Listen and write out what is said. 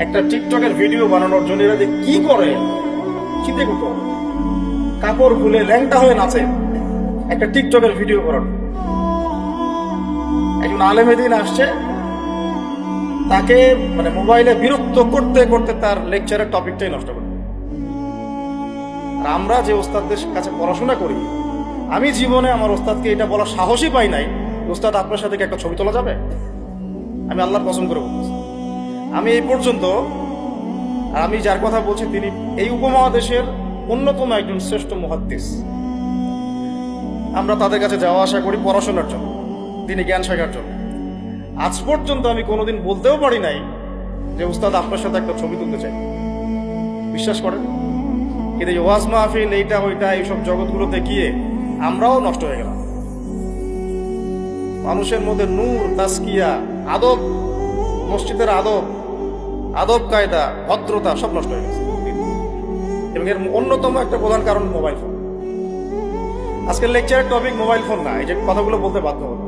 একটা টিকটকের ভিডিও বানানোর জন্য এরা যে কি করে? করতে হবে। কাপড় খুলে ল্যাংটা হয়ে নাচে। একটা টিকটকের ভিডিও করার একজন আলেমেদিন আসছে। তাকে মানে মোবাইলে বিরক্ত করতে করতে তার লেকচারের টপিকটাই নষ্ট করে আমরা যে ওস্তাদদের কাছে পড়াশোনা করি, আমি জীবনে আমার ওস্তাদকে এটা বলার সাহসই পাই নাই, ওস্তাদ, আপনার সাথে কি একটা ছবি তোলা যাবে? আমি আল্লাহর পছন্দ করে বলতেছি আমি এই পর্যন্ত আমি যার কথা বলছি তিনি এই উপমহাদেশের অন্যতম একজন শ্রেষ্ঠ মহাদ্দিস আমরা তাদের কাছে যাওয়া আসা করি পড়াশোনার জন্য, তিনি জ্ঞান শেখার জন্য। আজ পর্যন্ত আমি কোনোদিন বলতেও পারি নাই যে উস্তাদ আপনার সাথে একটা ছবি তুলতে চাই। বিশ্বাস করেন? কিন্তু ওয়াজ মাহফিল, এইটা, ওইটা, এইসব জগৎগুলোতে গিয়ে আমরাও নষ্ট হয়ে গেলাম। মানুষের মধ্যে নূর তাস্কিয়া আদব, মসজিদের আদব আদব, কায়দা, ভদ্রতা সব নষ্ট হয়ে গেছে। এবং এর অন্যতম একটা প্রধান কারণ মোবাইল ফোন। আজকের লেকচারের টপিক মোবাইল ফোন না, এই যে কথাগুলো বলতে বাধ্য হলো